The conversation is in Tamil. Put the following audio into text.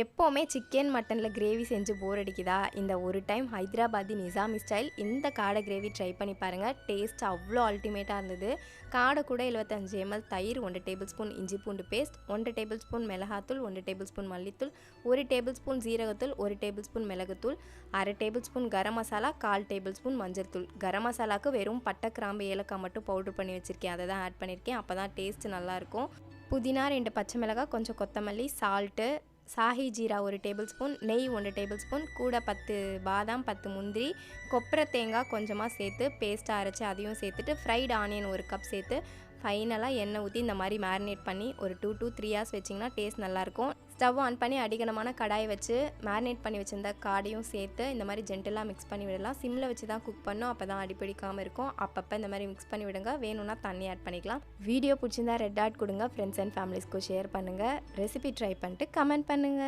எப்போவுமே சிக்கன் மட்டனில் கிரேவி செஞ்சு போர் அடிக்குதா? இந்த ஒரு டைம் ஹைதராபாதி நிசாமி ஸ்டைல் இந்த காடை கிரேவி ட்ரை பண்ணி பாருங்கள் டேஸ்ட் அவ்வளோ அல்டிமேட்டாக இருந்தது. காடை கூட 75 எம்எல் தயிர் ஒன்று டேபிள் ஸ்பூன் இஞ்சி பூண்டு பேஸ்ட் ஒன்று டேபிள் ஸ்பூன் மிளகாத்தூள் ஒன்று டேபிள் ஸ்பூன் மல்லித்தூள் ஒரு டேபிள் ஸ்பூன் ஜீரகத்தூள் ஒரு டேபிள் ஸ்பூன் மிளகுத்தூள் அரை டேபிள் ஸ்பூன் கரம் மசாலா கால் டேபிள் ஸ்பூன் மஞ்சள் தூள். கரம் மசாலாவுக்கு வெறும் பட்டை கிராம்பு ஏலக்காய் மட்டும் பவுடர் பண்ணி வச்சுருக்கேன். அதை தான் ஆட் பண்ணியிருக்கேன் அப்போ தான் டேஸ்ட் நல்லாயிருக்கும் புதினா ரெண்டு பச்சை மிளகாய் கொஞ்சம் கொத்தமல்லி சால்ட்டு சாஹி ஜீரா ஒரு டேபிள் ஸ்பூன் நெய் ஒன்று டேபிள் ஸ்பூன் கூட பத்து பாதாம் பத்து முந்திரி கொப்பரை தேங்காய் கொஞ்சமாக சேர்த்து பேஸ்ட்டாக அரைச்சி அதையும் சேர்த்துட்டு ஃப்ரைட் ஆனியன் ஒரு கப் சேர்த்து ஃபைனலாக எண்ணெய் ஊற்றி இந்த மாதிரி மேரினேட் பண்ணி ஒரு டூ டூ த்ரீ ஹவர்ஸ் வச்சிங்கன்னா டேஸ்ட் நல்லாயிருக்கும். ஸ்டவ் ஆன் பண்ணி அடிகனமான கடாயை வச்சு மேரினேட் பண்ணி வச்சுருந்த காடையும் சேர்த்து இந்த மாதிரி ஜென்டலாக மிக்ஸ் பண்ணி விடலாம். சிம்மில் வச்சு தான் குக் பண்ணோம். அப்போ தான் அடிப்பிடிக்காமல் இருக்கும். அப்பப்போ இந்த மாதிரி மிக்ஸ் பண்ணி விடுங்க. வேணும்னா தண்ணி ஆட் பண்ணிக்கலாம். வீடியோ பிடிச்சிருந்தா ரெட் ஆட் கொடுங்க. ஃப்ரெண்ட்ஸ் அண்ட் ஃபேமிலிஸ்க்கு ஷேர் பண்ணுங்கள் ரெசிபி ட்ரை பண்ணிட்டு கமெண்ட் பண்ணுங்கள்